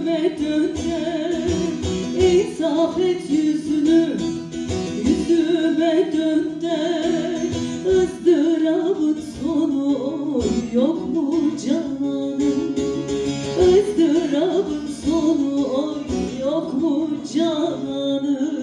Yüzüme dön de insaf et yüzünü. Yüzüme dön de ızdırabın sonu yok mu canım? Izdırabın sonu yok mu canım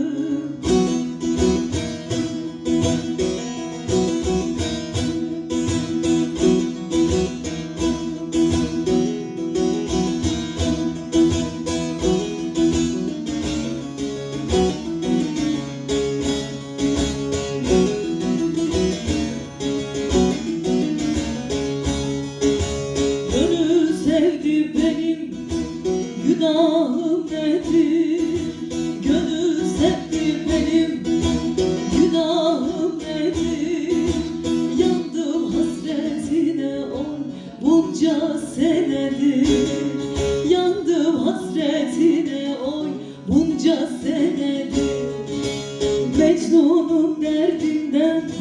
Derdinden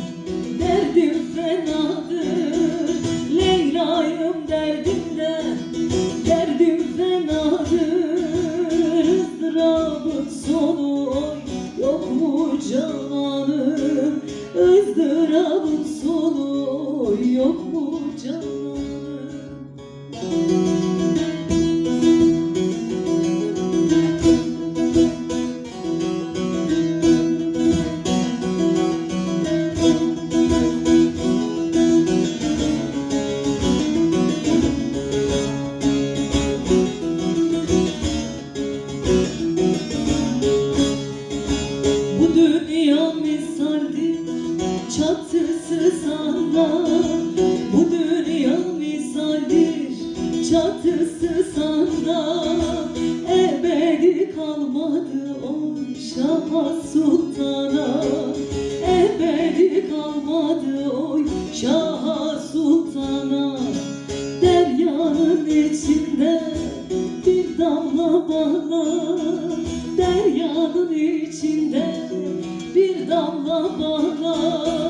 derdim fenadır. Leyla'yım derdimden derdim fenadır. Izdırabın sonu yok mu cananım? Izdırabın sonu yok mu dünya misaldir çatısı sana Bu dünya misaldir çatısı sana Ebedi kalmadı o Şah Sultan'a. Ebedi kalmadı o Şah Sultan'a. Deryanın içinde bir damla bana. Deryanın içinde damla bana